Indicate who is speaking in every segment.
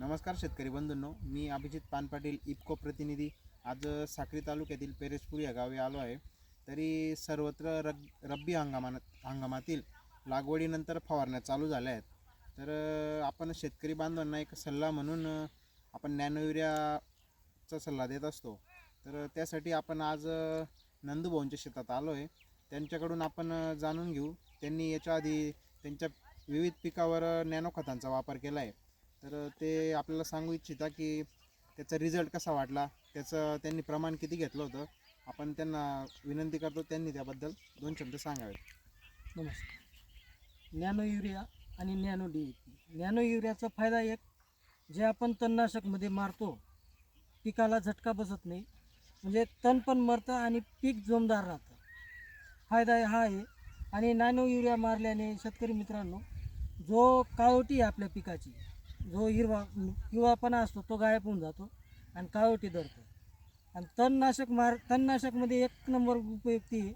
Speaker 1: नमस्कार शेतकरी बंधूंनो मी अभिजित पानपाटील इपको प्रतिनिधी. आज साक्री तालुक्यातील पेरेसपूर या गावी आलो आहे. तरी सर्वत्र रग रब्बी हंगामात हंगामातील लागवडीनंतर फवारण्या चालू झाल्या आहेत. तर आपण शेतकरी बांधवांना एक सल्ला म्हणून आपण नॅनो युरियाचा सल्ला देत असतो. तर त्यासाठी आपण आज नंदूभाऊंच्या शेतात आलो आहे. त्यांच्याकडून आपण जाणून घेऊ. त्यांनी याच्या आधी त्यांच्या विविध पिकावर नॅनो खतांचा वापर केला आहे. तर ते आपल्याला सांगू इच्छिता की त्याचा रिझल्ट कसा वाटला? त्याचं त्यांनी प्रमाण किती घेतलं होतं? आपण त्यांना विनंती करतो त्यांनी त्याबद्दल दोन शब्द सांगावेत.
Speaker 2: नमस्कार. नॅनो युरिया आणि nano D A P. Nano युरियाचा फायदा एक जे आपण तणनाशकमध्ये मारतो पिकाला झटका बसत नाही. म्हणजे तण पण मरतं आणि पीक जोमदार राहतं. फायदा हा आहे. आणि नॅनो युरिया मारल्याने शेतकरी मित्रांनो जो काळोटी आहे आपल्या पिकाची जो हिरवा हिरवापणा असतो तो गायब होऊन जातो आणि काळोटी धरतो. आणि तणनाशक मार तणनाशकमध्ये एक नंबर उपयुक्ती आहे.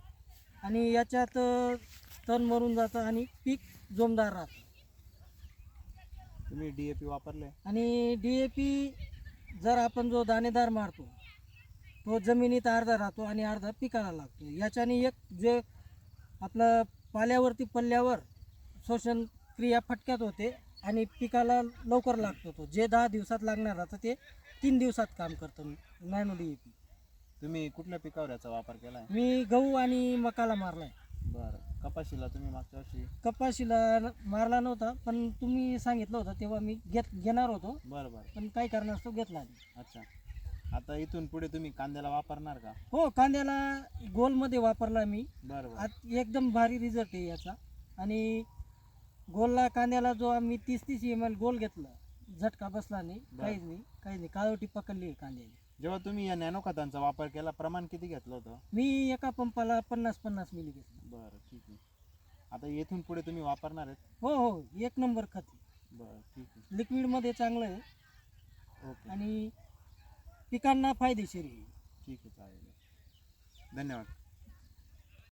Speaker 2: आणि याच्यात तण मरून जातं आणि पीक जोमदार राहतं.
Speaker 1: तुम्ही डी ए पी वापरले
Speaker 2: आणि डी ए पी जर आपण जो दाणेदार मारतो तो जमिनीत अर्धा राहतो आणि अर्धा पिकाला लागतो. याच्याने एक जे आपलं पाल्यावरती पल्ल्यावर शोषण क्रिया फटक्यात होते. आणि पिकाला लवकर लागतो तो. जे दहा दिवसात लागणार राहतं ते तीन दिवसात काम करतं नॅनो डी पी
Speaker 1: तुम्ही कुठल्या पिकावर याचा वापर केला आहे
Speaker 2: मी गहू आणि मकाला मारला आहे
Speaker 1: बरं. कपाशीला तुम्ही मागच्या वर्षी?
Speaker 2: कपाशीला मारला नव्हता पण तुम्ही सांगितलं होतं तेव्हा मी घेत घेणार होतो.
Speaker 1: बरं बरं.
Speaker 2: पण काही कारणास्तव घेतला नाही.
Speaker 1: अच्छा. आता इथून पुढे तुम्ही कांद्याला वापरणार का?
Speaker 2: हो कांद्याला गोलमध्ये वापरला मी.
Speaker 1: बरं बरं.
Speaker 2: आत एकदम भारी रिझल्ट आहे याचा. आणि गोलला कांद्याला जो आम्ही तीस तीस एम एल गोल घेतला झटका बसला नाही काहीच नाही काहीच नाही. काळोटी पकडली कांद्याने.
Speaker 1: जेव्हा तुम्ही या नॅनो खतांचा वापर केला प्रमाण किती घेतलं होतं?
Speaker 2: मी एका पंपाला पन्नास पन्नास मिली घेतलं.
Speaker 1: बरं ठीक आहे. आता येथून पुढे तुम्ही वापरणार आहेत?
Speaker 2: हो हो. एक नंबर खत.
Speaker 1: बरं ठीक आहे.
Speaker 2: लिक्विडमध्ये चांगलं आहे.
Speaker 1: ओके.
Speaker 2: आणि पिकांना फायदेशीर आहे.
Speaker 1: ठीक आहे चालेल. धन्यवाद.